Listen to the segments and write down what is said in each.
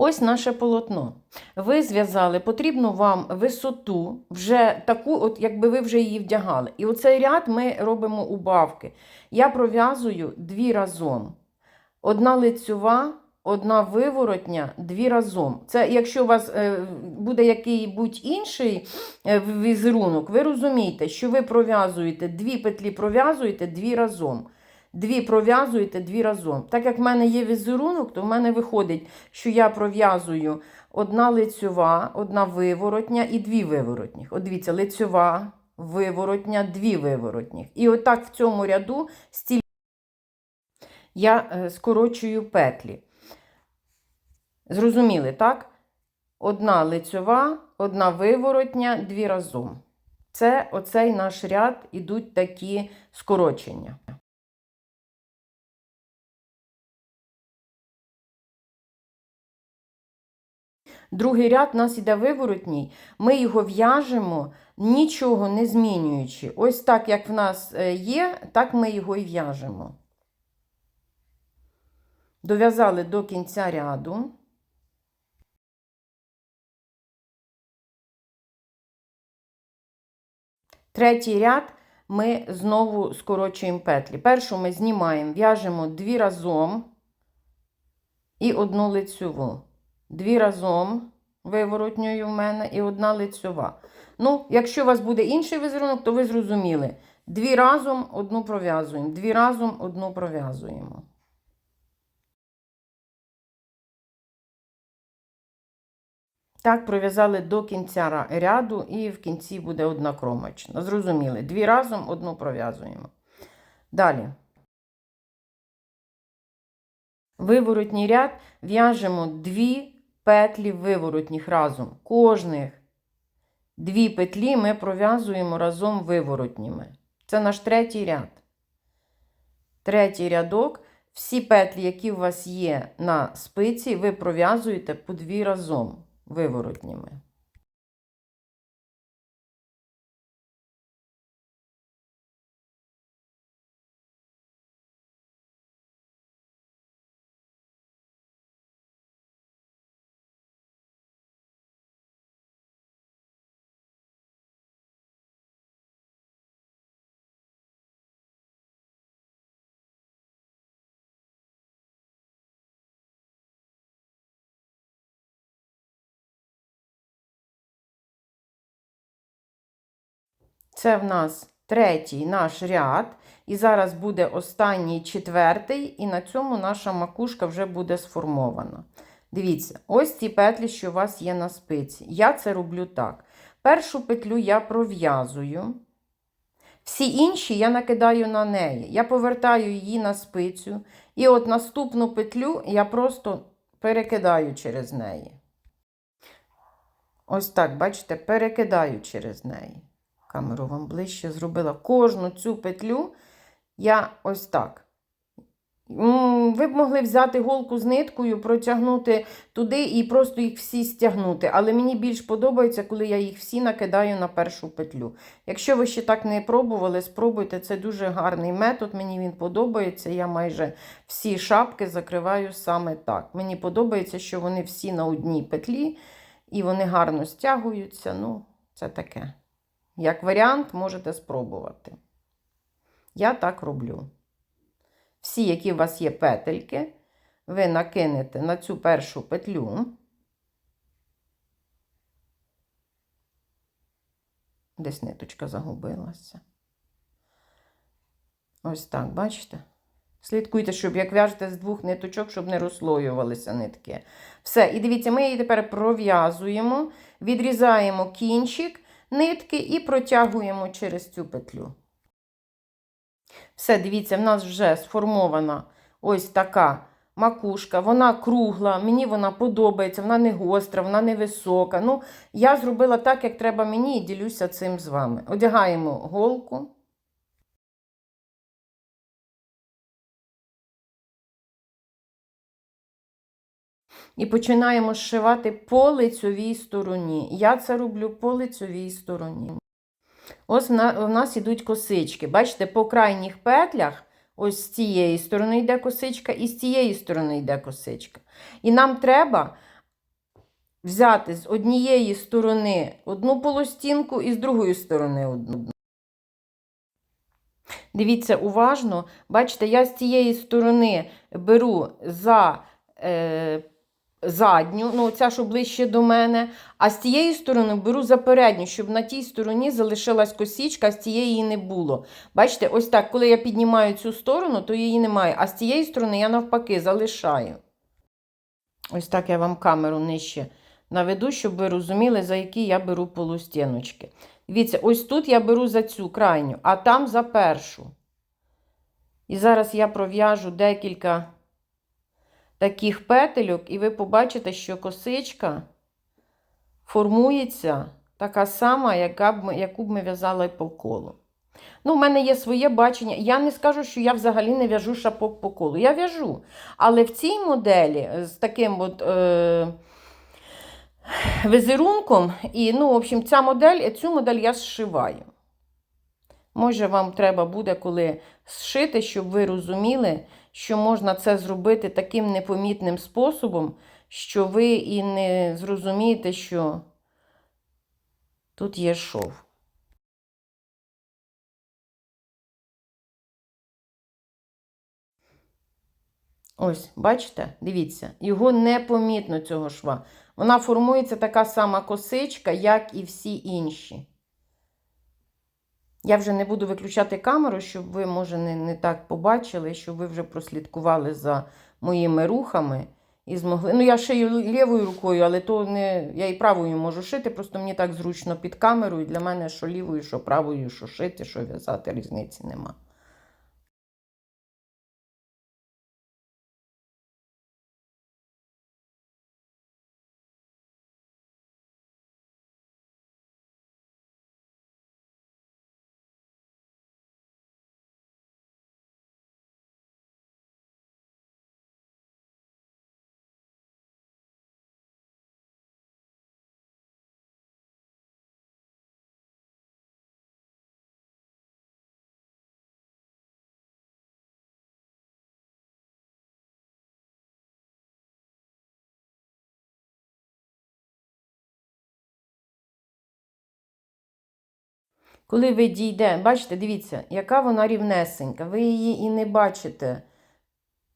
Ось наше полотно. Ви зв'язали, потрібну вам висоту, вже таку, от якби ви вже її вдягали. І оцей ряд ми робимо убавки. Я пров'язую дві разом. Одна лицьова, одна виворотня, дві разом. Це якщо у вас е, буде який-будь інший е, візерунок, ви розумієте, що ви пров'язуєте дві петлі, пров'язуєте дві разом. Дві пров'язуєте дві разом. Так як в мене є візерунок, то в мене виходить, що я пров'язую одна лицьова, одна виворотня і дві виворотніх. От дивіться, лицьова, виворотня, дві виворотніх. І отак в цьому ряду стільки я е, скорочую петлі. Зрозуміли, так? Одна лицьова, одна виворотня, дві разом. Це оцей наш ряд ідуть такі скорочення. Другий ряд у нас іде виворотній. Ми його в'яжемо, нічого не змінюючи. Ось так, як в нас е, є, так ми його і в'яжемо. Дов'язали до кінця ряду. Третій ряд ми знову скорочуємо петлі. Першу ми знімаємо, в'яжемо дві разом і одну лицьову. Дві разом виворотньою в мене і одна лицьова. Ну, якщо у вас буде інший візерунок, то ви зрозуміли. Дві разом одну пров'язуємо, дві разом одну пров'язуємо. Так, пров'язали до кінця ряду і в кінці буде одна кромочна. Зрозуміли. Дві разом одну пров'язуємо. Далі. Виворотній ряд в'яжемо дві петлі виворотніх разом. Кожних дві петлі ми пров'язуємо разом виворотніми. Це наш третій ряд. Третій рядок. Всі петлі, які у вас є на спиці, ви пров'язуєте по дві разом виворотніми. Це в нас третій наш ряд. І зараз буде останній четвертий, і на цьому наша макушка вже буде сформована. Дивіться, ось ці петлі, що у вас є на спиці. Я це роблю так. Першу петлю я пров'язую. Всі інші я накидаю на неї. Я повертаю її на спицю. І от наступну петлю я просто перекидаю через неї. Ось так, бачите, перекидаю через неї камеру вам ближче зробила. Кожну цю петлю я ось так. Ви б могли взяти голку з ниткою, протягнути туди і просто їх всі стягнути. Але мені більш подобається, коли я їх всі накидаю на першу петлю. Якщо ви ще так не пробували, спробуйте. Це дуже гарний метод, мені він подобається. Я майже всі шапки закриваю саме так. Мені подобається, що вони всі на одній петлі і вони гарно стягуються. Ну, це таке. Як варіант, можете спробувати. Я так роблю. Всі, які у вас є петельки, ви накинете на цю першу петлю. Десь ниточка загубилася. Ось так, бачите? Слідкуйте, щоб як в'яжете з двох ниточок, щоб не розслоювалися нитки. Все, і дивіться, ми її тепер пров'язуємо, відрізаємо кінчик нитки і протягуємо через цю петлю. Все, дивіться, в нас вже сформована ось така макушка. Вона кругла, мені вона подобається, вона не гостра, вона не висока. Ну, я зробила так, як треба мені, і ділюся цим з вами. Одягаємо голку. І починаємо зшивати по лицьовій стороні. Я це роблю по лицьовій стороні. Ось в нас йдуть косички. Бачите, по крайніх петлях, ось з цієї сторони йде косичка, і з цієї сторони йде косичка. І нам треба взяти з однієї сторони одну полостінку і з другої сторони одну. Дивіться уважно, бачите, я з цієї сторони беру за е, задню, ну ця, що ближче до мене, а з цієї сторони беру за передню, щоб на тій стороні залишилась косічка, а з цієї її не було. Бачите, ось так, коли я піднімаю цю сторону, то її немає, а з цієї сторони я навпаки залишаю. Ось так я вам камеру нижче наведу, щоб ви розуміли, за які я беру полустіночки. Дивіться, ось тут я беру за цю крайню, а там за першу. І зараз я пров'яжу декілька таких петельок, і ви побачите, що косичка формується така сама, яка б яку б ми в'язали по колу. Ну, У мене є своє бачення. Я не скажу, що я взагалі не в'яжу шапок по колу. Я в'яжу. Але в цій моделі з таким от. Е- візерунком. І, ну, в общем, ця модель, цю модель я зшиваю. Може, вам треба буде коли зшити, щоб ви розуміли, що можна це зробити таким непомітним способом, що ви і не зрозумієте, що тут є шов. Ось, бачите? Дивіться, його непомітно цього шва. Вона формується така сама косичка, як і всі інші. Я вже не буду виключати камеру, щоб ви, може, не, не так побачили, щоб ви вже прослідкували за моїми рухами і змогли. Ну, я шию лівою рукою, але то не я і правою можу шити, просто мені так зручно під камерою. Для мене що лівою, що правою, що шити, що в'язати, різниці нема. Коли ви дійде, бачите, дивіться, яка вона рівнесенька. Ви її і не бачите.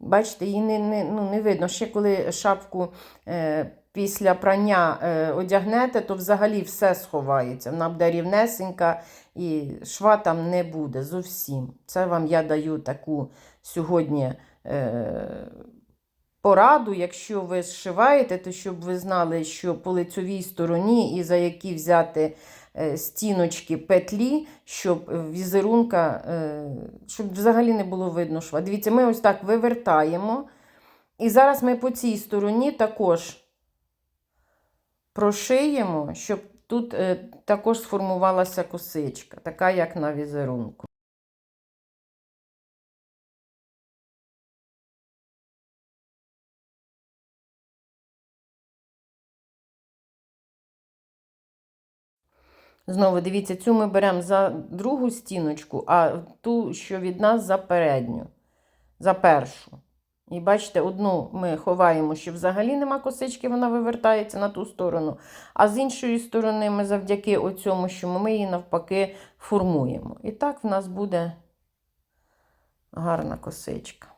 Бачите, її не не, ну, не видно. Ще коли шапку е, після прання е, одягнете, то взагалі все сховається. Вона буде рівнесенька і шва там не буде зовсім. Це вам я даю таку сьогодні е, пораду. Якщо ви зшиваєте, то щоб ви знали, що по лицьовій стороні і за які взяти. Е, стіночки петлі, щоб візерунка, е, щоб взагалі не було видно шва. Дивіться, ми ось так вивертаємо. І зараз ми по цій стороні також прошиємо, щоб тут е, також сформувалася косичка, така, як на візерунку. Знову дивіться, цю ми беремо за другу стіночку, а ту, що від нас за передню, за першу. І бачите, одну ми ховаємо, що взагалі нема косички, вона вивертається на ту сторону. А з іншої сторони, ми завдяки оцьому, що ми її навпаки формуємо. І так в нас буде гарна косичка.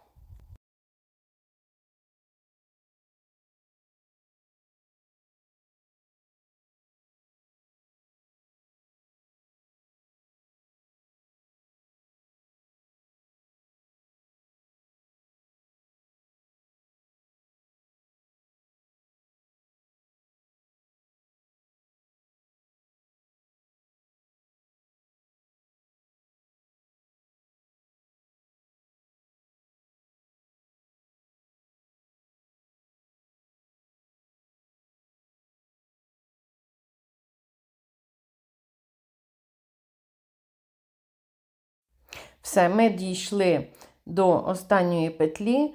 Все, ми дійшли до останньої петлі,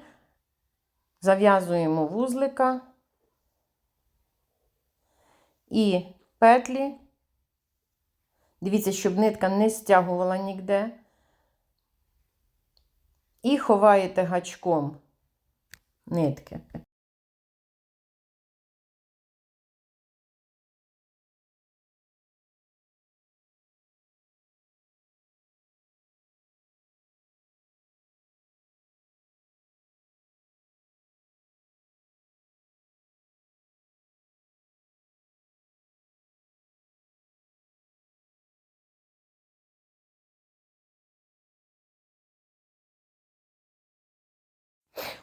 зав'язуємо вузлика і петлі. Дивіться, щоб нитка не стягувала ніде. І ховаєте гачком нитки.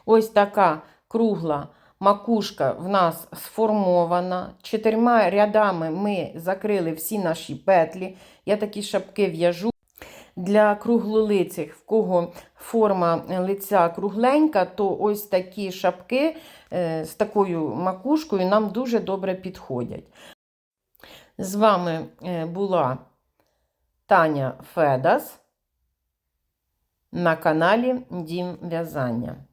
Ось така кругла макушка в нас сформована. Чотирма рядами ми закрили всі наші петлі. Я такі шапки в'яжу. Для круглолицих, в кого форма лиця кругленька, то ось такі шапки е, з такою макушкою нам дуже добре підходять. З вами е, була Таня Федас на каналі Дім В'язання.